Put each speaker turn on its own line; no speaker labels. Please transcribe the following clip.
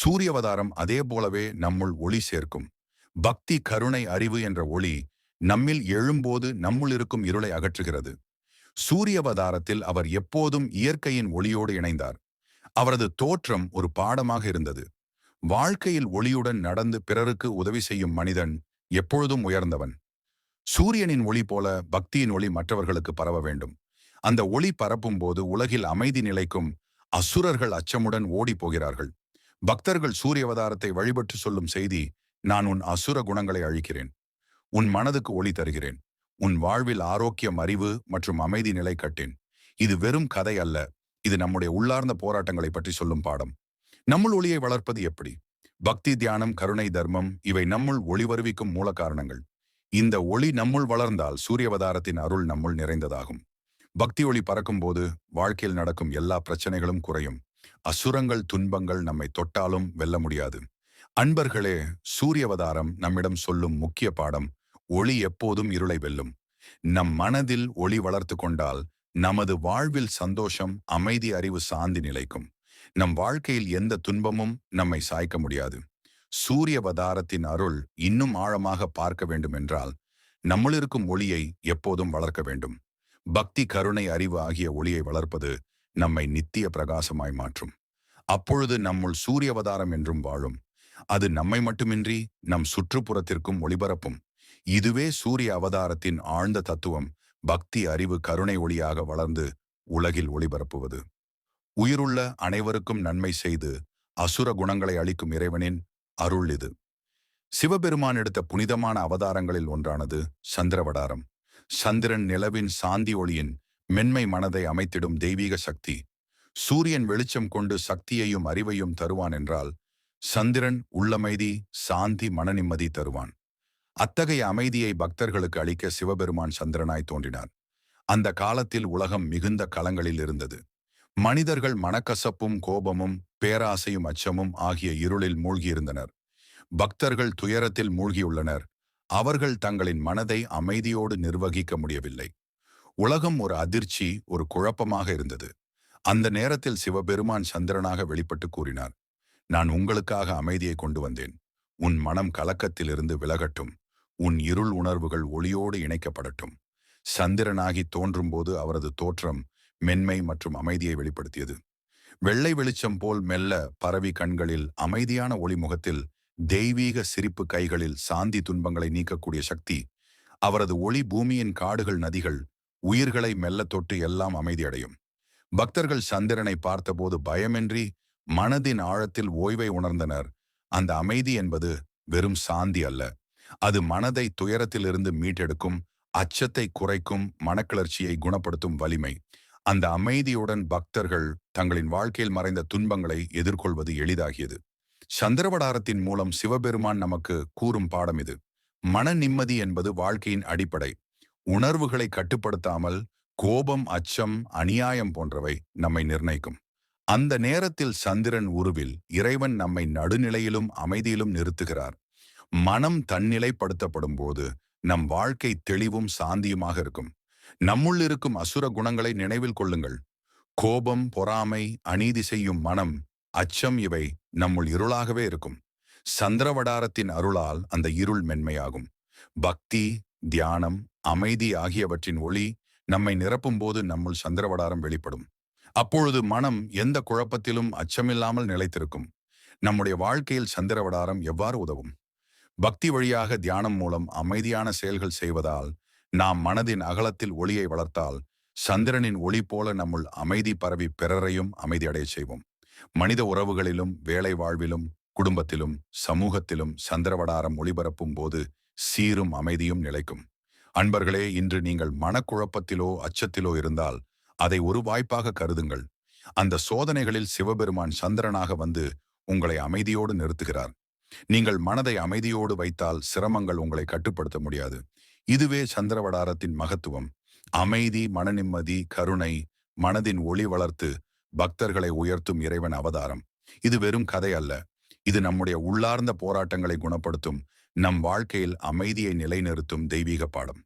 சூரியவதாரம் அதே போலவே நம்முள் ஒளி சேர்க்கும். பக்தி கருணை அறிவு என்ற ஒளி நம்மில் எழும்போது நம்முள் இருக்கும் இருளை அகற்றுகிறது. சூரியவதாரத்தில் அவர் எப்போதும் இயற்கையின் ஒளியோடு இணைந்தார். அவரது தோற்றம் ஒரு பாடமாக இருந்தது. வாழ்க்கையில் ஒளியுடன் நடந்து பிறருக்கு உதவி செய்யும் மனிதன் எப்பொழுதும் உயர்ந்தவன். சூரியனின் ஒளி போல பக்தியின் ஒளி மற்றவர்களுக்கு பரவ வேண்டும். அந்த ஒளி பரப்பும் போது உலகில் அமைதி நிலைக்கும் அசுரர்கள் அச்சமுடன் ஓடி போகிறார்கள். பக்தர்கள் சூரியவதாரத்தை வழிபட்டு சொல்லும் செய்தி நான் உன் அசுர குணங்களை அழிக்கிறேன். உன் மனதுக்கு ஒளி தருகிறேன். உன் வாழ்வில் ஆரோக்கியம் அறிவு மற்றும் அமைதி நிலை கட்டேன். இது வெறும் கதை அல்ல. இது நம்முடைய உள்ளார்ந்த போராட்டங்களை பற்றி சொல்லும் பாடம். நம்முள் ஒளியை வளர்ப்பது எப்படி? பக்தி தியானம் கருணை தர்மம் இவை நம்முள் ஒளி வருவிக்கும் மூல காரணங்கள். இந்த ஒளி நம்முள் வளர்ந்தால் சூரியவதாரத்தின் அருள் நம்முள் நிறைந்ததாகும். பக்தி ஒளி பறக்கும் போது வாழ்க்கையில் நடக்கும் எல்லா பிரச்சனைகளும் குறையும். அசுரங்கள் துன்பங்கள் நம்மை தொட்டாலும் வெல்ல முடியாது. அன்பர்களே சூரியவதாரம் நம்மிடம் சொல்லும் முக்கிய பாடம் ஒளி எப்போதும் இருளை வெல்லும். நம் மனதில் ஒளி வளர்த்து கொண்டால் நமது வாழ்வில் சந்தோஷம் அமைதி அறிவு சாந்தி நிலைக்கும். நம் வாழ்க்கையில் எந்த துன்பமும் நம்மை சாய்க்க முடியாது. சூரியவதாரத்தின் அருள் இன்னும் ஆழமாக பார்க்க வேண்டுமென்றால் நம்மளிருக்கும் ஒளியை எப்போதும் வளர்க்க வேண்டும். பக்தி கருணை அறிவு ஆகிய ஒளியை வளர்ப்பது நம்மை நித்திய பிரகாசமாய் மாற்றும். அப்பொழுது நம்முள் சூரியவதாரம் என்றும் வாழும். அது நம்மை மட்டுமின்றி நம் சுற்றுப்புறத்திற்கும் ஒளிபரப்பும். இதுவே சூரிய அவதாரத்தின் ஆழ்ந்த தத்துவம். பக்தி அறிவு கருணை ஒளியாக வளர்ந்து உலகில் ஒளிபரப்புவது. உயிருள்ள அனைவருக்கும் நன்மை செய்து அசுர குணங்களை அளிக்கும் இறைவனின் அருள் இது. சிவபெருமான் எடுத்த புனிதமான அவதாரங்களில் ஒன்றானது சந்திரவடாரம். சந்திரன் நிலவின் சாந்தி ஒளியின் மென்மை மனதை அமைத்திடும் தெய்வீக சக்தி. சூரியன் வெளிச்சம் கொண்டு சக்தியையும் அறிவையும் தருவான் என்றால் சந்திரன் உள்ளமைதி சாந்தி மனநிம்மதி தருவான். அத்தகைய அமைதியை பக்தர்களுக்கு அளிக்க சிவபெருமான் சந்திரனாய் தோன்றினார். அந்த காலத்தில் உலகம் மிகுந்த களங்களில் இருந்தது. மனிதர்கள் மனக்கசப்பும் கோபமும் பேராசையும் அச்சமும் ஆகிய இருளில் மூழ்கியிருந்தனர். பக்தர்கள் துயரத்தில் மூழ்கியுள்ளனர். அவர்கள் தங்களின் மனதை அமைதியோடு நிர்வகிக்க முடியவில்லை. உலகம் ஒரு அதிர்ச்சி ஒரு குழப்பமாக இருந்தது. அந்த நேரத்தில் சிவபெருமான் சந்திரனாக வெளிப்பட்டு கூறினார் நான் உங்களுக்காக அமைதியை கொண்டு வந்தேன். உன் மனம் கலக்கத்திலிருந்து விலகட்டும். உன் இருள் உணர்வுகள் ஒளியோடு இணைக்கப்படட்டும். சந்திரனாகி தோன்றும்போது அவரது தோற்றம் மென்மை மற்றும் அமைதியை வெளிப்படுத்தியது. வெள்ளை வெளிச்சம் போல் மெல்ல பரவி கண்களில் அமைதியான ஒளிமுகத்தில் தெய்வீக சிரிப்பு கைகளில் சாந்தி துன்பங்களை நீக்கக்கூடிய சக்தி அவரது ஒளி பூமியின் காடுகள் நதிகள் உயிர்களை மெல்ல தொட்டு எல்லாம் அமைதியடையும். பக்தர்கள் சந்திரனை பார்த்தபோது பயமின்றி மனதின் ஆழத்தில் ஓய்வை உணர்ந்தனர். அந்த அமைதி என்பது வெறும் சாந்தி அல்ல. அது மனதை துயரத்திலிருந்து மீட்டெடுக்கும் அச்சத்தை குறைக்கும் மனக்கிளர்ச்சியை குணப்படுத்தும் வலிமை. அந்த அமைதியுடன் பக்தர்கள் தங்களின் வாழ்க்கையில் மறைந்த துன்பங்களை எதிர்கொள்வது எளிதாகியது. சந்திரவடாரத்தின் மூலம் சிவபெருமான் நமக்கு கூறும் பாடம் இது. மன நிம்மதி என்பது வாழ்க்கையின் அடிப்படை. உணர்வுகளை கட்டுப்படுத்தாமல் கோபம் அச்சம் அநியாயம் போன்றவை நம்மை நிர்ணயிக்கும். அந்த நேரத்தில் சந்திரன் உருவில் இறைவன் நம்மை நடுநிலையிலும் அமைதியிலும் நிறுத்துகிறார். மனம் தன்னிலைப்படுத்தப்படும் போது நம் வாழ்க்கை தெளிவும் சாந்தியுமாக இருக்கும். நம்முள் இருக்கும் அசுர குணங்களை நினைவில் கொள்ளுங்கள். கோபம் பொறாமை அநீதி செய்யும் மனம் அச்சம் இவை நம்முள் இருளாகவே இருக்கும். சந்திரவடாரத்தின் அருளால் அந்த இருள் மென்மையாகும். பக்தி தியானம் அமைதி ஆகியவற்றின் ஒளி நம்மை நிரப்பும் போது நம்முள் சந்திரவடாரம் வெளிப்படும். அப்பொழுது மனம் எந்த குழப்பத்திலும் அச்சமில்லாமல் நிலைத்திருக்கும். நம்முடைய வாழ்க்கையில் சந்திரவடாரம் எவ்வாறு உதவும்? பக்தி வழியாக தியானம் மூலம் அமைதியான செயல்கள் செய்வதால் நாம் மனதின் அகலத்தில் ஒளியை வளர்த்தால் சந்திரனின் ஒளி போல நம்முள் அமைதி பரவி பிறரையும் அமைதியடைய செய்வோம். மனித உறவுகளிலும் வேலை வாழ்விலும் குடும்பத்திலும் சமூகத்திலும் சந்திரவடாரம் ஒளிபரப்பும் போது சீரும் அமைதியும் நிலைக்கும். அன்பர்களே இன்று நீங்கள் மனக்குழப்பத்திலோ அச்சத்திலோ இருந்தால் அதை ஒரு வாய்ப்பாக கருதுங்கள். அந்த சோதனைகளில் சிவபெருமான் சந்திரனாக வந்து உங்களை அமைதியோடு நிறுத்துகிறார். நீங்கள் மனதை அமைதியோடு வைத்தால் சிரமங்கள் உங்களை கட்டுப்படுத்த முடியாது. இதுவே சந்திரவடாரத்தின் மகத்துவம். அமைதி மனநிம்மதி கருணை மனதின் ஒளி வளர்த்து பக்தர்களை உயர்த்தும் இறைவன் அவதாரம். இது வெறும் கதை அல்ல. இது நம்முடைய உள்ளார்ந்த போராட்டங்களை குணப்படுத்தும் நம் வாழ்க்கையில் அமைதியை நிலைநிறுத்தும் தெய்வீக பாடம்.